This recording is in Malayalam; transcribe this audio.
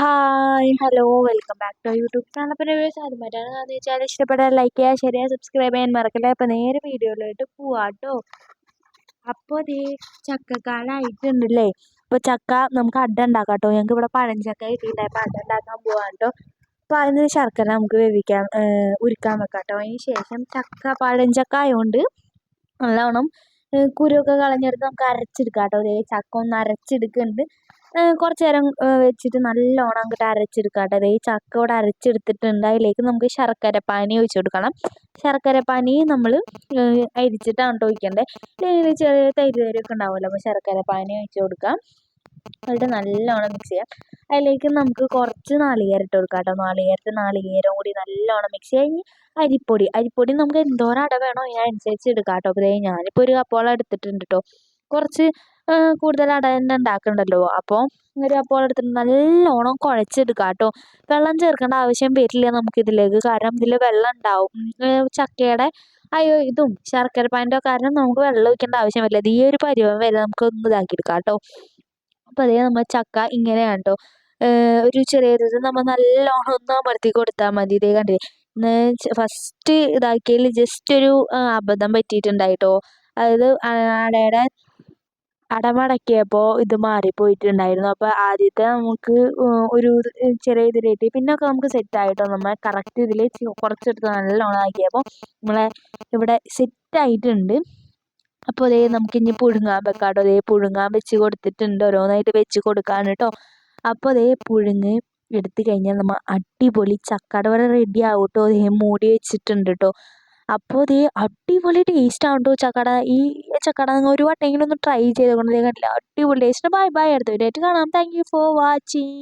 Hi hello welcome back to YouTube channel അപ്പോൾ വ്യൂവേഴ്സ് ആദ്യമായിട്ടാണ് എന്ന് വെച്ചാൽ ഇഷ്ടപ്പെട്ടാൽ ലൈക്ക് ചെയ്യുക ഷെയർ ചെയ്യുക സബ്സ്ക്രൈബ് ചെയ്യാൻ മറക്കില്ല. അപ്പോൾ നേരെ വീഡിയോയിലോട്ട് പോവാം കേട്ടോ അപ്പോൾ അതേ ചക്കക്കാലായിട്ടുണ്ടല്ലേ? അപ്പോൾ ചക്ക നമുക്ക് അഡ ഉണ്ടാക്കാം കേട്ടോ ഞങ്ങൾക്ക് ഇവിടെ പഴഞ്ചക്ക കിട്ടിയിട്ടുണ്ട്. അപ്പോൾ അഡ ഉണ്ടാക്കാൻ പോവാം കേട്ടോ അപ്പോൾ അതിന് ശർക്കര നമുക്ക് വേവിക്കാം ഉരുക്കാൻ വെക്കാം കേട്ടോ അതിന് ശേഷം ചക്ക പഴഞ്ചക്ക ആയതുകൊണ്ട് നല്ലവണ്ണം കുരുവൊക്കെ കളഞ്ഞെടുത്ത് നമുക്ക് അരച്ചെടുക്കാം കേട്ടോ അതേ ചക്ക ഒന്ന് അരച്ചെടുക്കുന്നുണ്ട്. കുറച്ച് നേരം വെച്ചിട്ട് നല്ലോണം അങ്ങോട്ട് അരച്ചെടുക്കാം കേട്ടോ ഈ ചക്ക ഇവിടെ അരച്ചെടുത്തിട്ടുണ്ട്. അതിലേക്ക് നമുക്ക് ശർക്കര പാനി ഒഴിച്ച് കൊടുക്കണം. ശർക്കര പാനി നമ്മൾ അരിച്ചിട്ടാണ് കേട്ടോ ഒഴിക്കേണ്ടത് ചെറിയ തൈര് തൈരൊക്കെ ഉണ്ടാവുമല്ലോ. അപ്പോൾ ശർക്കര പാനി ഒഴിച്ച് കൊടുക്കാം. എന്നിട്ട് നല്ലോണം മിക്സ് ചെയ്യാം. അതിലേക്ക് നമുക്ക് കുറച്ച് നാളികേരം ഇട്ട് കൊടുക്കാം കേട്ടോ നാളികേരത്തെ നാളികേരം കൂടി നല്ലോണം മിക്സ് കഴിഞ്ഞ് അരിപ്പൊടി. അരിപ്പൊടി നമുക്ക് എന്തോരം അട വേണോ? അതിനനുസരിച്ച് എടുക്കാം കേട്ടോ അപ്പോൾ ഞാനിപ്പോൾ ഒരു കപ്പോളം എടുത്തിട്ടുണ്ട് കേട്ടോ കുറച്ച് കൂടുതൽ അട തന്നെ ഉണ്ടാക്കുന്നുണ്ടല്ലോ അപ്പോൾ ഒരു അപ്പോൾ എടുത്തിട്ട് നല്ലോണം കുഴച്ചെടുക്കുക കേട്ടോ വെള്ളം ചേർക്കേണ്ട ആവശ്യം വരില്ല നമുക്കിതിലേക്ക്. കാരണം ഇതിൽ വെള്ളം ഉണ്ടാവും. ചക്കയുടെ അയ്യോ ഇതും ശർക്കര പാനിന്റെ കാരണം നമുക്ക് വെള്ളം ഒഴിക്കേണ്ട ആവശ്യം വരില്ല. ഈ ഒരു പരുവം വരെ നമുക്ക് ഒന്ന് ഇതാക്കിയെടുക്കാം കേട്ടോ അപ്പോൾ അതേ നമ്മൾ ചക്ക ഇങ്ങനെയാണ് കേട്ടോ ഒരു ചെറിയൊരു നമ്മൾ നല്ലോണം ഒന്ന് അമർത്തി കൊടുത്താൽ മതി. ഇതേ കണ്ടില്ലേ? ഫസ്റ്റ് ഇതാക്കിയതിൽ ജസ്റ്റ് ഒരു അബദ്ധം പറ്റിയിട്ടുണ്ടായിട്ടോ അതായത് അടയുടെ അടമടക്കിയപ്പോൾ ഇത് മാറിപ്പോയിട്ടുണ്ടായിരുന്നു. അപ്പോൾ ആദ്യത്തെ നമുക്ക് ഒരു ചെറിയ ഇതിൽ കിട്ടി. പിന്നൊക്കെ നമുക്ക് സെറ്റായിട്ടോ നമ്മൾ കറക്റ്റ് ഇതിൽ കുറച്ചെടുത്ത് നല്ലോണം ആക്കിയപ്പോൾ നമ്മളെ ഇവിടെ സെറ്റ് സെറ്റായിട്ടുണ്ട് അപ്പോൾ അതേ നമുക്കിനി പുഴുങ്ങാൻ വെക്കാട്ടോ. കേട്ടോ അതേ പുഴുങ്ങാൻ വെച്ച് കൊടുത്തിട്ടുണ്ട്. ഓരോന്നായിട്ട് വെച്ച് കൊടുക്കാൻ കേട്ടോ അപ്പോൾ അതേ പുഴുങ്ങ് എടുത്തു കഴിഞ്ഞാൽ നമ്മൾ അടിപൊളി ചക്കട വരെ റെഡി ആവും കേട്ടോ അതേ മൂടി വെച്ചിട്ടുണ്ട് കേട്ടോ അപ്പോൾ ഇത് അടിപൊളി ടേസ്റ്റ് ആണ് കേട്ടോ ചക്കട. ഈ ചക്കട നിങ്ങൾ ഒരു വട്ടമെങ്കിലും ഒന്ന് ട്രൈ ചെയ്ത് കൊണ്ട് കണ്ടില്ല? അടിപൊളി ടേസ്റ്റ് ബൈ ബൈ അടുത്ത വീഡിയോ ആയിട്ട് കാണാം. Thank you for watching